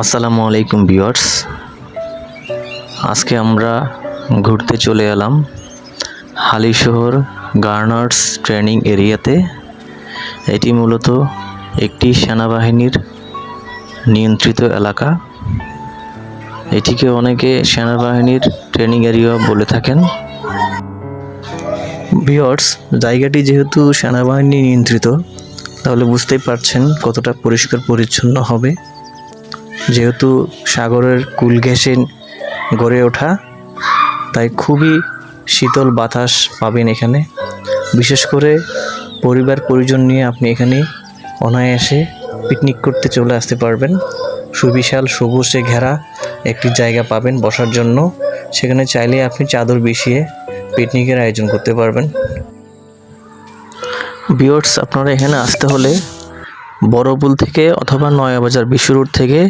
আসসালামু আলাইকুম ভিউয়ার্স। আজকে আমরা ঘুরতে চলে এলাম হালিশহর গার্নার্স ট্রেনিং এরিয়াতে। এটি মূলত একটি সেনাবাহিনীর নিয়ন্ত্রিত এলাকা। এটিকে অনেকে সেনাবাহিনীর ট্রেনিং এরিয়া বলে থাকেন। ভিওর্স জায়গাটি যেহেতু সেনাবাহিনী নিয়ন্ত্রিত তাহলে বুঝতেই পারছেন কতটা পরিষ্কার পরিচ্ছন্ন হবে। যেহেতু সাগরের কুল ঘেঁষে গড়ে ওঠা, তাই খুবই শীতল বাতাস পাবেন এখানে। বিশেষ করে পরিবার পরিজন নিয়ে আপনি এখানে অনায়াসে পিকনিক করতে চলে আসতে পারবেন। সুবিশাল সবুজে ঘেরা একটি জায়গা পাবেন বসার জন্য। সেখানে চাইলে আপনি চাদর বিছিয়ে পিকনিকের আয়োজন করতে পারবেন। বিয়র্স আপনারা এখানে আসতে হলে বড়পুল থেকে অথবা নয়াবাজার বিশ্ব রোড থেকে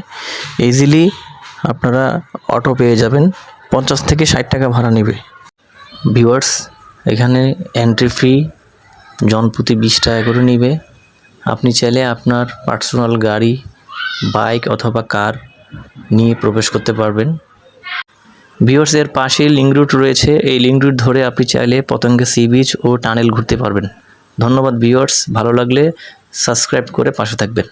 ইজিলি আপনারা অটো পেয়ে যাবেন। পঞ্চাশ থেকে ষাট টাকা ভাড়া নেবে। ভিউয়ার্স, এখানে এন্ট্রি ফি জনপ্রতি বিশ টাকা করে নেবে। আপনি চাইলে আপনার পার্সোনাল গাড়ি বাইক অথবা কার নিয়ে প্রবেশ করতে পারবেন। ভিউয়ার্স, এর পাশেই লিঙ্ক রুট রয়েছে। এই লিঙ্ক রুট ধরে আপনি চাইলে পতঙ্গে সি বিচ ও টানেল ঘুরতে পারবেন। ধন্যবাদ ভিউয়ার্স ভালো লাগলে সাবস্ক্রাইব করে পাশে থাকবেন।